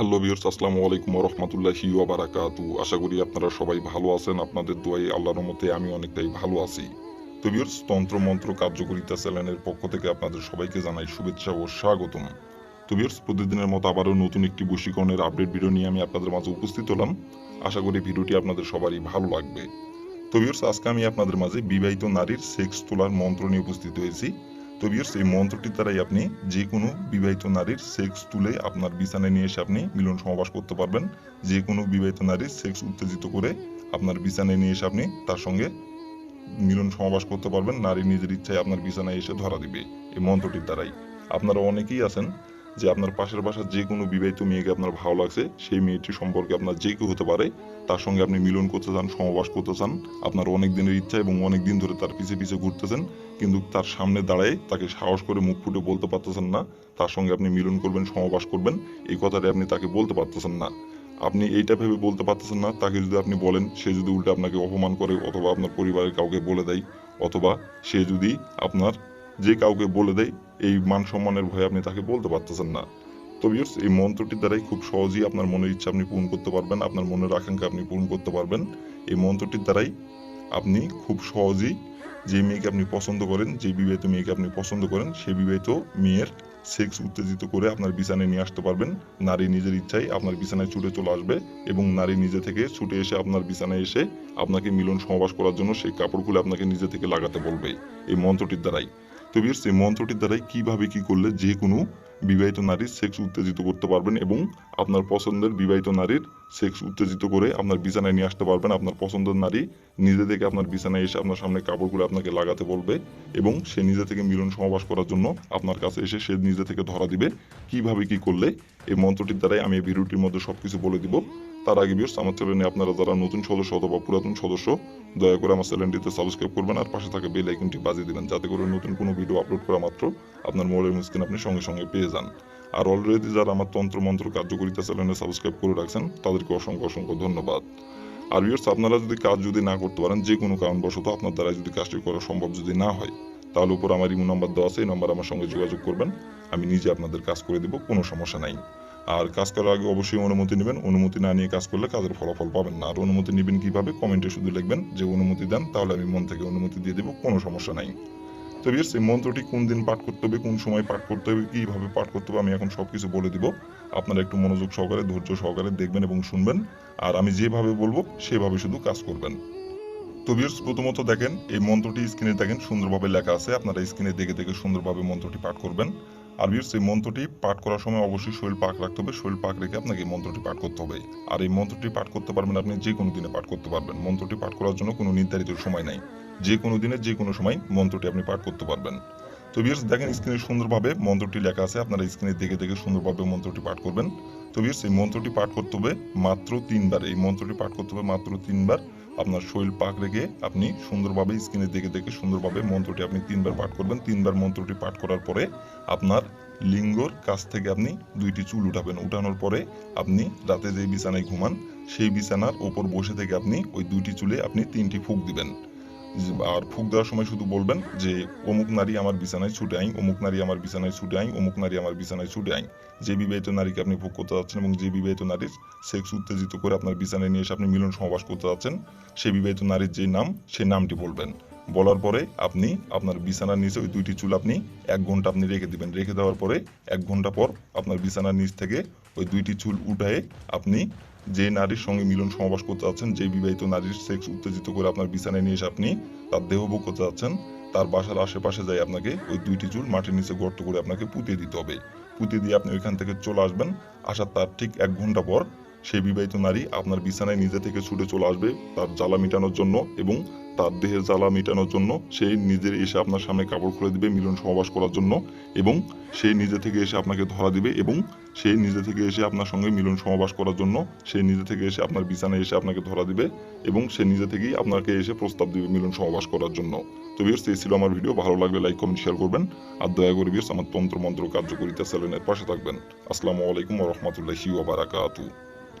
Hello বিয়র্স আসসালামু আলাইকুম রহমতুল্লাহি ওবারাকাতু আশা করি আপনারা সবাই ভালো আছেন, আপনাদের দোয়াই আল্লাহর মতে আমি অনেকটাই ভালো আছি। তো তন্ত্র, মন্ত্র, কার্যকরিতা চ্যানেলের পক্ষ থেকে আপনাদের সবাইকে জানাই শুভেচ্ছা ও স্বাগতম। তো বিয়র্স প্রতিদিনের মতো আবারও নতুন একটি বশীকরণের আপডেট ভিডিও নিয়ে আমি আপনাদের মাঝে উপস্থিত হলাম। আশা করি ভিডিওটি আপনাদের সবারই ভালো লাগবে। তো বিয়র্স আজকে আমি আপনাদের মাঝে বিবাহিত নারীর সেক্স তোলার মন্ত্র নিয়ে উপস্থিত হয়েছি। তো বিয়ার্স এই মন্ত্রটির দ্বারাই আপনি যে কোনো বিবাহিত নারীর সেক্স তুলে আপনার বিছানায় নিয়ে এসে আপনি মিলন সমাবাস করতে পারবেন। যে কোনো বিবাহিত নারীর সেক্স উত্তেজিত করে আপনার বিছানায় নিয়ে এসে আপনি তার সঙ্গে মিলন সমাবাস করতে পারবেন। নারী নিজের ইচ্ছায় আপনার বিছানায় এসে ধরা দিবে এই মন্ত্রটির দ্বারাই। আপনারা অনেকেই আছেন যে আপনার পাশের বাসার যে কোনো বিবাহিত মেয়েকে আপনার ভালো লাগছে, সেই মেয়েটি সম্পর্কে আপনার যে কেউ হতে পারে, তার সঙ্গে আপনি মিলন করতে চান, সমবাস করতে চান, আপনার অনেক দিনের ইচ্ছা এবং অনেক দিন ধরে তার পিছে পিছে ঘুরতেছেন, কিন্তু তার সামনে দাঁড়ায় তাকে সাহস করে মুখ ফুটে বলতে পারতেছেন না, তার সঙ্গে আপনি মিলন করবেন, সমবাস করবেন, এই কথাটা আপনি তাকে বলতে পারতেছেন না। আপনি এইটা ভেবে বলতে পারতেছেন না, তাকে যদি আপনি বলেন, সে যদি উল্টে আপনাকে অপমান করে অথবা আপনার পরিবারের কাউকে বলে দেয়, অথবা সে যদি আপনার যে কাউকে বলে দেয় এই মান সম্মানের ভয়ে আপনি তাকে বলতে পারতেছেন না। তো ভিউয়ার্স এই মন্ত্রটির দ্বারাই খুব সহজেই আপনার মনের ইচ্ছা আপনি পূরণ করতে পারবেন, আপনার মনের আকাঙ্ক্ষা আপনি পূরণ করতে পারবেন। এই মন্ত্রটির দ্বারাই আপনি খুব সহজেই যে মেয়েকে আপনি পছন্দ করেন, যে বিবাহিত মেয়েকে আপনি পছন্দ করেন সেই বিবাহিত মেয়ের সেক্স উত্তেজিত করে আপনার বিছানায় নিয়ে আসতে পারবেন। নারী নিজের ইচ্ছায় আপনার বিছানায় ছুটে চলে আসবে এবং নারী নিজে থেকে ছুটে এসে আপনার বিছানায় এসে আপনাকে মিলন সমাবাস করার জন্য সেই কাপড় খুলে আপনাকে নিজে থেকে লাগাতে বলবে। এই মন্ত্রটির দ্বারাই। তো বিয়ার্স এই মন্ত্রটির দ্বারাই কীভাবে কি করলে যে কোনো বিবাহিত নারীর সেক্স উত্তেজিত করতে পারবেন এবং আপনার পছন্দের বিবাহিত নারীর সেক্স উত্তেজিত করে আপনার বিছানায় নিয়ে আসতে পারবেন আপনার পছন্দের নারী। নিজে থেকে আপনার বিছানায় এসে আপনার সামনে কাপড় কাপড়গুলো আপনাকে লাগাতে বলবে এবং সে নিজে থেকে মিলন সমাবাস করার জন্য আপনার কাছে এসে সে নিজে থেকে ধরা দিবে। কীভাবে কি করলে এই মন্ত্রটির দ্বারাই আমি এই ভিডিওটির মধ্যে সবকিছু বলে দিব। তার আগে বিয়ার্স আমার চ্যানেলে আপনারা যারা নতুন সদস্য অথবা পুরাতন সদস্য, দয়া করে আমার চ্যানেলটিতে সাবস্ক্রাইব করবেন আর পাশে থাকা বেল আইকনটি বাজিয়ে দিবেন, যাতে করে নতুন কোনো ভিডিও আপলোড করা মাত্র আপনার মোবাইলের স্ক্রিন আপনি সঙ্গে সঙ্গে পেয়ে যান। আর অলরেডি যারা আমার তন্ত্র মন্ত্র কার্যকরিতা চ্যানেলে সাবস্ক্রাইব করে রাখছেন, তাদেরকে অসংখ্য অসংখ্য ধন্যবাদ। আর ভিউয়ার্স আপনারা যদি কাজ যদি না করতে পারেন, যে কোনো কারণবশত আপনার দ্বারা যদি কাজটি করা সম্ভব যদি না হয়, তাহলে উপর আমার ইমো নাম্বার দেওয়া আছে, এই নাম্বার আমার সঙ্গে যোগাযোগ করবেন, আমি নিজে আপনাদের কাজ করে দেবো, কোনো সমস্যা নাই। আর কাজ করার আগে অবশ্যই অনুমতি নেবেন, অনুমতি না নিয়ে কাজ করলে কাজের ফলাফল পাবেন না। আর অনুমতি নেবেন কীভাবে? কমেন্টে শুধু লিখবেন যে অনুমতি দেন, তাহলে আমি মন থেকে অনুমতি দিয়ে দেবো, কোনো সমস্যা নাই। তো বিয়ার্স এই মন্ত্রটি কোন দিন পাঠ করতে হবে, কোন সময় পাঠ করতে হবে, কীভাবে পাঠ করতে হবে, আমি এখন সবকিছু বলে দিব। আপনারা একটু মনোযোগ সহকারে, ধৈর্য সহকারে দেখবেন এবং শুনবেন। আর আমি যেভাবে বলব, সেভাবে শুধু কাজ করবেন। তো বিয়ার্স প্রথমত দেখেন, এই মন্ত্রটি স্ক্রিনে দেখেন, সুন্দরভাবে লেখা আছে। আপনারা স্ক্রিনে দেখে দেখে সুন্দরভাবে মন্ত্রটি পাঠ করবেন। আর বিয়ার্স এই মন্ত্রটি পাঠ করার সময় অবশ্যই শরীর পাক রাখতে হবে। শরীর পাক রেখে আপনাকে এই মন্ত্রটি পাঠ করতে হবে। আর এই মন্ত্রটি পাঠ করতে পারবেন আপনি যে কোনো দিনে পাঠ করতে পারবেন। মন্ত্রটি পাঠ করার জন্য কোনো নির্ধারিত সময় নাই। যে কোনো দিনে যে কোনো সময় মন্ত্রটি আপনি পাঠ করতে পারবেন। তো বিয়ার্স দেখেন স্ক্রিনে সুন্দরভাবে মন্ত্রটি লেখা আছে। আপনারা স্ক্রিনে দেখে দেখে সুন্দরভাবে মন্ত্রটি পাঠ করবেন। তো বিয়ার্স এই মন্ত্রটি পাঠ করতে হবে মাত্র তিনবার। এই মন্ত্রটি পাঠ করতে হবে মাত্র তিনবার। আপনার শরীর পাক রেখে আপনি সুন্দরভাবে স্ক্রিনে দেখে দেখে সুন্দরভাবে মন্ত্রটি আপনি তিনবার পাঠ করবেন। তিনবার মন্ত্রটি পাঠ করার পরে আপনার লিঙ্গর কাছ থেকে আপনি দুইটি চুল উঠাবেন। উঠানোর পরে আপনি রাতে যে বিছানায় ঘুমান, সেই বিছানার ওপর বসে থেকে আপনি ওই দুইটি চুলে আপনি তিনটি ফুক দিবেন। আর ফুক দেওয়ার সময় শুধু বলবেন যে, অমুক নারী আমার বিছানায় ছুটে আইন, অমুক নারী আমার বিছানায় ছুটে আইন, অমুক নারী আমার বিছানায় ছুটে আইন। যে বিবাহিত নারীকে আপনি ভোগ করতে যাচ্ছেন এবং যে বিবাহিত নারীর সেক্স উত্তেজিত করে আপনার বিছানায় নিয়ে এসে আপনি মিলন সমাবাস করতে যাচ্ছেন, সেই বিবাহিত নারীর যে নাম, সেই নামটি বলবেন। বলার পরে আপনি আপনার বিছানার নিচে ওই দুইটি চুল আপনি এক ঘণ্টা আপনি রেখে দিবেন। রেখে দেওয়ার পরে এক ঘণ্টা পর আপনার বিছানার নিচ থেকে ওই দুইটি চুল উঠায়ে আপনি যে নারীর সঙ্গে মিলন সমাবাস করতে চাচ্ছেন যে বিবাহিত নারীর সেক্স উত্তেজিত করে আপনার বিছানায় নিয়ে এসে আপনি তার দেহভোগ করতে চাচ্ছেন তার বাসার আশেপাশে যাই আপনাকে ওই দুইটি চুল মাটির নিচে গর্ত করে আপনাকে পুঁতে দিতে হবে। পুঁতে দিয়ে আপনি ওইখান থেকে চলে আসবেন। আসার তার ঠিক এক ঘণ্টা পর সেই বিবাহিত নারী আপনার বিছানায় নিজে থেকে ছুটে চলে আসবে তার জ্বালা মেটানোর জন্য এবং তার দেহের জ্বালা মেটানোর জন্য সেই নিজের এসে আপনার সামনে কাপড় খুলে দিবে, মিলন সমাবাস করার জন্য এবং সেই নিজে থেকে এসে আপনাকে ধরা দিবে এবং সেই নিজে থেকে এসে আপনার সঙ্গে মিলন সমাবাস করার জন্য সেই নিজে থেকে এসে আপনার বিছানায় এসে আপনাকে ধরা দিবে এবং সে নিজে থেকেই আপনাকে এসে প্রস্তাব দিবে মিলন সমাবাস করার জন্য। তো বিয়ার্স এই ছিল আমার ভিডিও ভালো লাগলে লাইক কমেন্ট শেয়ার করবেন। আর দয়া করে বিয়ার্স আমার তন্ত্র মন্ত্র কার্যকরিতা চ্যানেলের পাশে থাকবেন। আসসালামু আলাইকুম রহমতুল্লাহি ওবারাকাতু